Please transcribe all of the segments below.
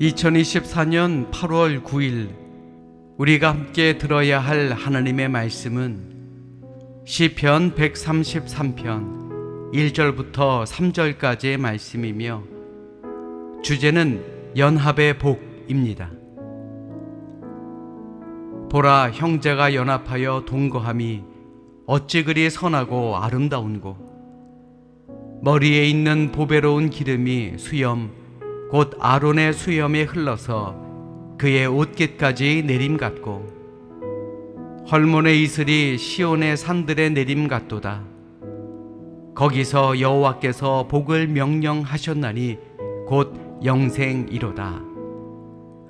2024년 8월 9일 우리가 함께 들어야 할 하나님의 말씀은 시편 133편 1절부터 3절까지의 말씀이며 주제는 연합의 복입니다. 보라 형제가 연합하여 동거함이 어찌 그리 선하고 아름다운고 머리에 있는 보배로운 기름이 수염 곧 아론의 수염에 흘러서 그의 옷깃까지 내림 같고 헐몬의 이슬이 시온의 산들의 내림 같도다. 거기서 여호와께서 복을 명령하셨나니 곧 영생이로다.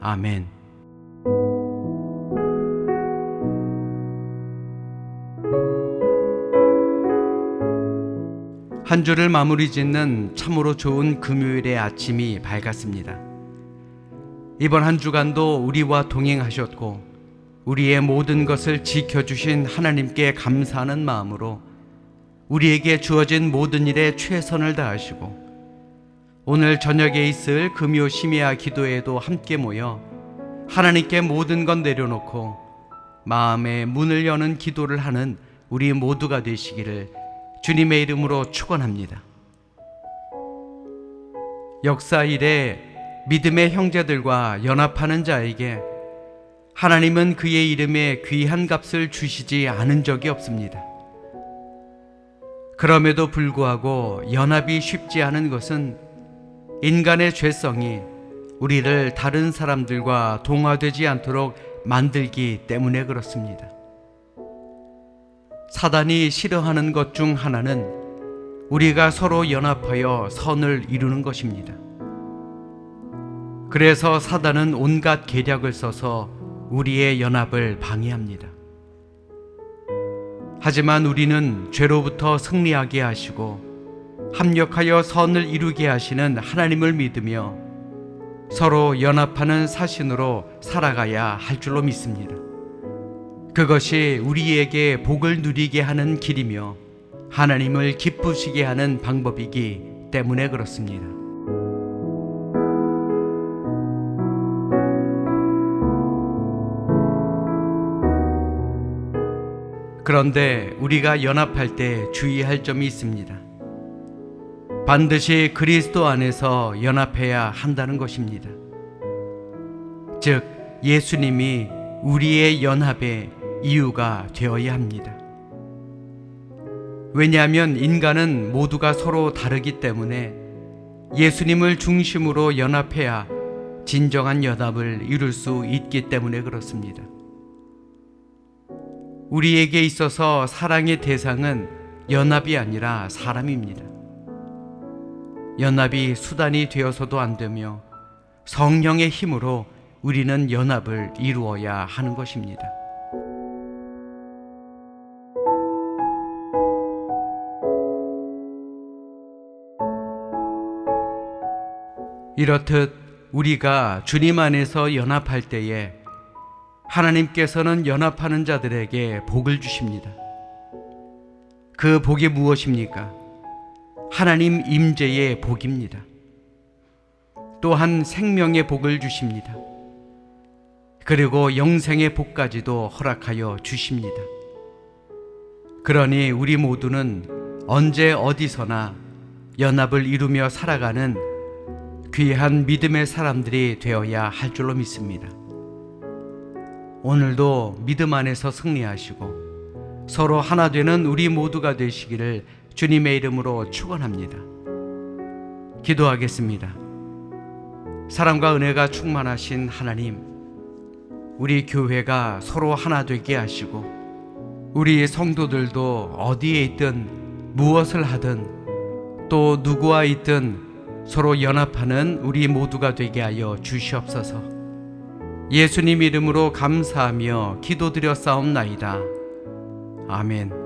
아멘. 한 주를 마무리 짓는 참으로 좋은 금요일의 아침이 밝았습니다. 이번 한 주간도 우리와 동행하셨고 우리의 모든 것을 지켜주신 하나님께 감사하는 마음으로 우리에게 주어진 모든 일에 최선을 다하시고 오늘 저녁에 있을 금요 심야 기도에도 함께 모여 하나님께 모든 것 내려놓고 마음의 문을 여는 기도를 하는 우리 모두가 되시기를 주님의 이름으로 축원합니다. 역사 이래 믿음의 형제들과 연합하는 자에게 하나님은 그의 이름에 귀한 값을 주시지 않은 적이 없습니다. 그럼에도 불구하고 연합이 쉽지 않은 것은 인간의 죄성이 우리를 다른 사람들과 동화되지 않도록 만들기 때문에 그렇습니다. 사단이 싫어하는 것 중 하나는 우리가 서로 연합하여 선을 이루는 것입니다. 그래서 사단은 온갖 계략을 써서 우리의 연합을 방해합니다. 하지만 우리는 죄로부터 승리하게 하시고 합력하여 선을 이루게 하시는 하나님을 믿으며 서로 연합하는 사신으로 살아가야 할 줄로 믿습니다. 그것이 우리에게 복을 누리게 하는 길이며 하나님을 기쁘시게 하는 방법이기 때문에 그렇습니다. 그런데 우리가 연합할 때 주의할 점이 있습니다. 반드시 그리스도 안에서 연합해야 한다는 것입니다. 즉, 예수님이 우리의 연합의 이유가 되어야 합니다. 왜냐하면 인간은 모두가 서로 다르기 때문에 예수님을 중심으로 연합해야 진정한 연합을 이룰 수 있기 때문에 그렇습니다. 우리에게 있어서 사랑의 대상은 연합이 아니라 사람입니다. 연합이 수단이 되어서도 안 되며 성령의 힘으로 우리는 연합을 이루어야 하는 것입니다. 이렇듯 우리가 주님 안에서 연합할 때에 하나님께서는 연합하는 자들에게 복을 주십니다. 그 복이 무엇입니까? 하나님 임재의 복입니다. 또한 생명의 복을 주십니다. 그리고 영생의 복까지도 허락하여 주십니다. 그러니 우리 모두는 언제 어디서나 연합을 이루며 살아가는 귀한 믿음의 사람들이 되어야 할 줄로 믿습니다. 오늘도 믿음 안에서 승리하시고 서로 하나 되는 우리 모두가 되시기를 주님의 이름으로 축원합니다. 기도하겠습니다. 사랑과 은혜가 충만하신 하나님, 우리 교회가 서로 하나 되게 하시고 우리 성도들도 어디에 있든 무엇을 하든 또 누구와 있든 서로 연합하는 우리 모두가 되게 하여 주시옵소서. 예수님 이름으로 감사하며 기도드려 싸움나이다. 아멘.